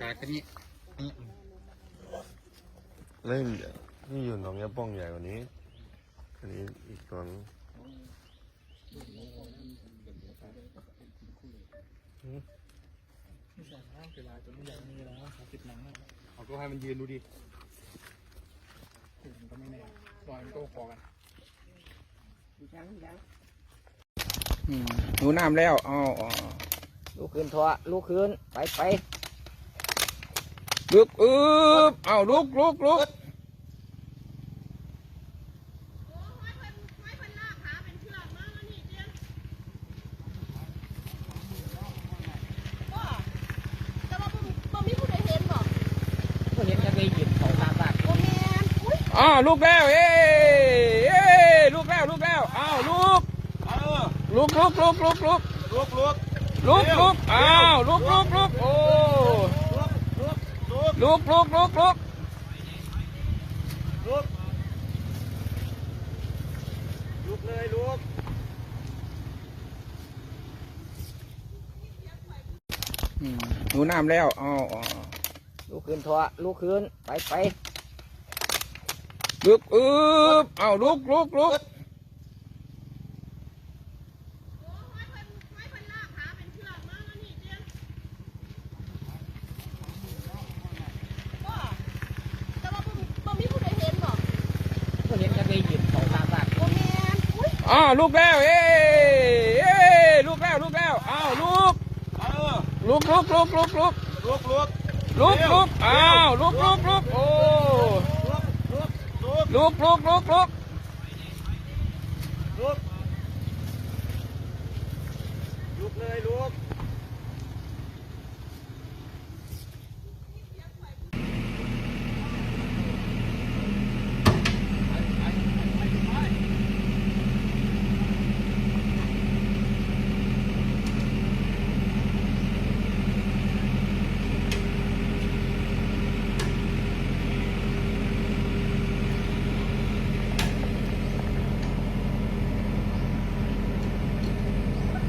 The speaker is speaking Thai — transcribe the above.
กาคันนี้นี่เล่นนี่อยู่หนองยาป้องใหญ่กว่านี้อันนี้อีกตัวนึงเอาก็ให้มันยืนดูดิมันก็ไม่แน่ปล่อยมันก็พอกันอืมหนูน้ำแล้วเอ๋อาลูกขึ้นทอะลูกขึ้นไปไป ลุกอึบเอาลุกลุกลุกแต่ว่าบ่มีผู้ใดเห็นบ่ก็เห็นจะไปหยิบของตามบ้านบ่แม่นอุ้ยอ้าวลุกแล้วเอ้เอ้ลุกแล้วลุกแล้วอ้าวลุกเออลุกลุกลุกลุกลุกลุกลุกลุกลุกอ้าวลุกลุกลุกโอ้ลุกลุก ลุกลุกลุกลุกลุกลุกลุกเลยลุกอืมหนูน้ำแล้วเอ๋อาลูกขึ้นทอะลูกขึ้น ไปไปลุกอึบเอาลุกลุกลุก แต่ว่าบ่บ่มีผู้ใดเห็นบ่ ก็เห็นจะไปหยิบของตามบ้าน บ่แม่น อุ้ยอ้าวลุกแล้วเอ้เอ้ลุกแล้วลุกแล้วอ้าวลุกเออลุกลุกลุกลุกลุกลุกลุกลุกลุกอ้าวลุกลุกลุกโอ้ลุกลุกลุกลุกลุกลุกลุกลุกลุกเลยลุก